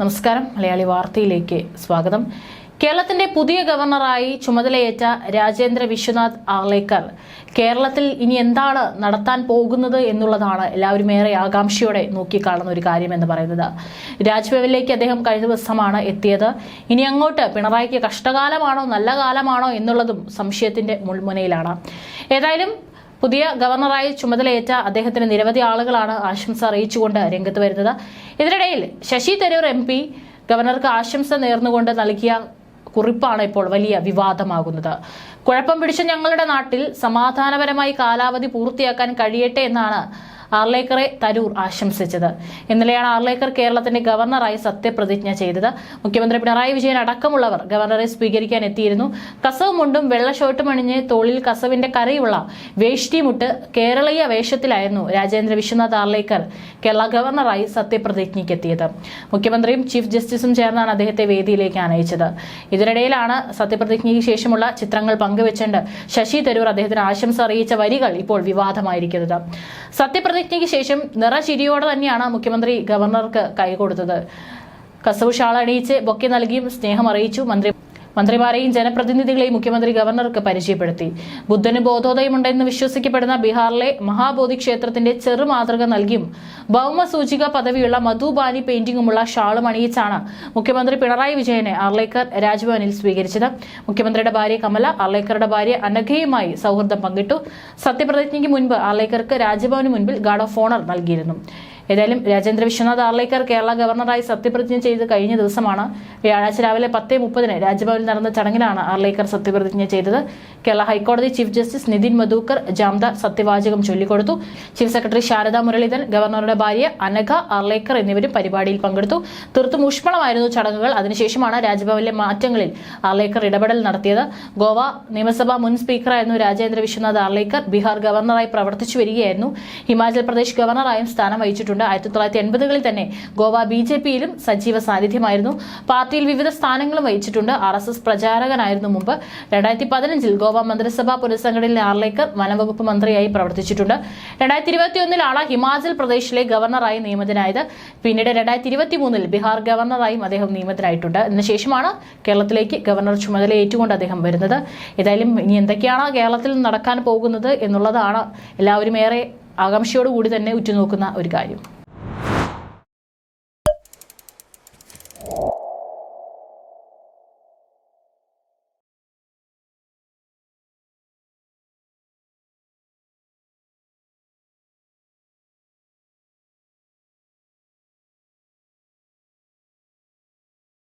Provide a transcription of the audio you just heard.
നമസ്കാരം. മലയാളി വാർത്തയിലേക്ക് സ്വാഗതം. കേരളത്തിന്റെ പുതിയ ഗവർണറായി ചുമതലയേറ്റ രാജേന്ദ്ര വിശ്വനാഥ് ആർലേക്കർ കേരളത്തിൽ ഇനി എന്താണ് നടത്താൻ പോകുന്നത് എന്നുള്ളതാണ് എല്ലാവരും ഏറെ ആകാംക്ഷയോടെ നോക്കിക്കാണുന്ന ഒരു കാര്യം എന്ന് പറയുന്നത്. രാജ്ഭവനിലേക്ക് അദ്ദേഹം കഴിഞ്ഞ ദിവസമാണ് എത്തിയത്. ഇനി അങ്ങോട്ട് പിണറായിക്ക് കഷ്ടകാലമാണോ നല്ല കാലമാണോ എന്നുള്ളതും സംശയത്തിന്റെ മുൾമുനയിലാണ്. ഏതായാലും പുതിയ ഗവർണറായി ചുമതലയേറ്റ അദ്ദേഹത്തിന് നിരവധി ആളുകളാണ് ആശംസ അറിയിച്ചുകൊണ്ട് രംഗത്ത് വരുന്നത്. ഇതിനിടയിൽ ശശി തരൂർ എം പി ഗവർണർക്ക് ആശംസ നേർന്നുകൊണ്ട് നൽകിയ കുറിപ്പാണ് ഇപ്പോൾ വലിയ വിവാദമാകുന്നത്. കുഴപ്പം പിടിച്ച ഞങ്ങളുടെ നാട്ടിൽ സമാധാനപരമായി കാലാവധി പൂർത്തിയാക്കാൻ കഴിയട്ടെ എന്നാണ് ആർലേക്കറെ തരൂർ ആശംസിച്ചത്. ഇന്നലെയാണ് ആർലേക്കർ കേരളത്തിന്റെ ഗവർണറായി സത്യപ്രതിജ്ഞ ചെയ്തത്. മുഖ്യമന്ത്രി പിണറായി വിജയൻ അടക്കമുള്ളവർ ഗവർണറെ സ്വീകരിക്കാൻ എത്തിയിരുന്നു. കസവ് മുണ്ടും വെള്ള ഷർട്ടും അണിഞ്ഞ് തോളിൽ കസവിന്റെ കരയുള്ള വേഷ്ടിമുട്ട് കേരളീയ വേഷത്തിലായിരുന്നു രാജേന്ദ്ര വിശ്വനാഥ് ആർലേക്കർ കേരള ഗവർണറായി സത്യപ്രതിജ്ഞയ്ക്കെത്തിയത്. മുഖ്യമന്ത്രിയും ചീഫ് ജസ്റ്റിസും ചേർന്നാണ് അദ്ദേഹത്തെ വേദിയിലേക്ക് അനയിച്ചത് ഇതിനിടയിലാണ് സത്യപ്രതിജ്ഞയ്ക്ക് ശേഷമുള്ള ചിത്രങ്ങൾ പങ്കുവെച്ചുകൊണ്ട് ശശി തരൂർ അദ്ദേഹത്തിന് ആശംസ അറിയിച്ച വരികൾ ഇപ്പോൾ വിവാദമായിരിക്കുന്നത്. സത്യപ്രതിജ്ഞയ്ക്ക് ശേഷം നിറചിരിയോടെ തന്നെയാണ് മുഖ്യമന്ത്രി ഗവർണർക്ക് കൈകൊടുത്തത് കസവ് ഷാൾ അണിയിച്ച് ബൊക്കെ നൽകിയും സ്നേഹം അറിയിച്ചു മന്ത്രി മന്ത്രിമാരെയും ജനപ്രതിനിധികളെയും മുഖ്യമന്ത്രി ഗവർണർക്ക് പരിചയപ്പെടുത്തി. ബുദ്ധന് ബോധോദയമുണ്ടെന്ന് വിശ്വസിക്കപ്പെടുന്ന ബീഹാറിലെ മഹാബോധി ക്ഷേത്രത്തിന്റെ ചെറു മാതൃക നൽകിയും ഭൗമസൂചിക പദവിയുള്ള മധുബാനി പെയിന്റിംഗുമുള്ള ഷാളും അണിയിച്ചാണ് മുഖ്യമന്ത്രി പിണറായി വിജയനെ ആർലേക്കർ രാജ്ഭവനിൽ സ്വീകരിച്ചത്. മുഖ്യമന്ത്രിയുടെ ഭാര്യ കമല ആർലേക്കറുടെ ഭാര്യ അനഘയുമായി സൗഹൃദം പങ്കിട്ടു. സത്യപ്രതിജ്ഞയ്ക്ക് മുൻപ് ആർലേക്കർക്ക് രാജ്ഭവന് മുൻപിൽ ഗാർഡ് ഓഫ് ഓണർ നൽകിയിരുന്നു. ഏതായാലും രാജേന്ദ്ര വിശ്വനാഥ് ആർലേക്കർ കേരള ഗവർണറായി സത്യപ്രതിജ്ഞ ചെയ്ത് കഴിഞ്ഞ ദിവസമാണ് വ്യാഴാഴ്ച രാവിലെ പത്ത് മുപ്പതിന് രാജ്ഭവനിൽ നടന്ന ചടങ്ങിലാണ് ആർലേക്കർ സത്യപ്രതിജ്ഞ ചെയ്തത്. കേരള ഹൈക്കോടതി ചീഫ് ജസ്റ്റിസ് നിതിൻ മധൂക്കർ ജാംദ സത്യവാചകം ചൊല്ലിക്കൊടുത്തു. ചീഫ് സെക്രട്ടറി ശാരദാ മുരളീധരൻ ഗവർണറുടെ ഭാര്യ അനഘ ആർലേക്കർ എന്നിവരും പരിപാടിയിൽ പങ്കെടുത്തു. തീർത്തും ഊഷ്മളമായിരുന്നു ചടങ്ങുകൾ. അതിനുശേഷമാണ് രാജ്ഭവനിലെ മാറ്റങ്ങളിൽ ആർലേക്കർ ഇടപെടൽ നടത്തിയത്. ഗോവ നിയമസഭാ മുൻ സ്പീക്കറായിരുന്നു രാജേന്ദ്ര വിശ്വനാഥ് ആർലേക്കർ ബീഹാർ ഗവർണറായി പ്രവർത്തിച്ചു വരികയായിരുന്നു. ഹിമാചൽ പ്രദേശ് ഗവർണറായും സ്ഥാനം വഹിച്ചിട്ടുണ്ട്. ആയിരത്തി തൊള്ളായിരത്തി എൺപതുകളിൽ തന്നെ ഗോവ ബി ജെ പിയിലും സജീവ സാന്നിധ്യമായിരുന്നു. പാർട്ടിയിൽ വിവിധ സ്ഥാനങ്ങളും വഹിച്ചിട്ടുണ്ട്. ആർ എസ് എസ് പ്രചാരകനായിരുന്നു മുമ്പ്. രണ്ടായിരത്തി പതിനഞ്ചിൽ ഗോവ മന്ത്രിസഭാ പുനഃസംഘടനയിലെ ആർലേക്കർ വനംവകുപ്പ് മന്ത്രിയായി പ്രവർത്തിച്ചിട്ടുണ്ട്. രണ്ടായിരത്തി ഇരുപത്തിയൊന്നിലാണ് ഹിമാചൽ പ്രദേശിലെ ഗവർണറായി നിയമിതനായത്. പിന്നീട് രണ്ടായിരത്തി ഇരുപത്തി മൂന്നിൽ ബീഹാർ ഗവർണറായും അദ്ദേഹം നിയമിതനായിട്ടുണ്ട്. ഇതിനുശേഷമാണ് കേരളത്തിലേക്ക് ഗവർണർ ചുമതല ഏറ്റുകൊണ്ട് അദ്ദേഹം വരുന്നത്. ഏതായാലും ഇനി എന്തൊക്കെയാണ് കേരളത്തിൽ നടക്കാൻ പോകുന്നത് എന്നുള്ളതാണ് എല്ലാവരും ഏറെ ആകാംക്ഷയോടുകൂടി തന്നെ ഉറ്റുനോക്കുന്ന ഒരു കാര്യം.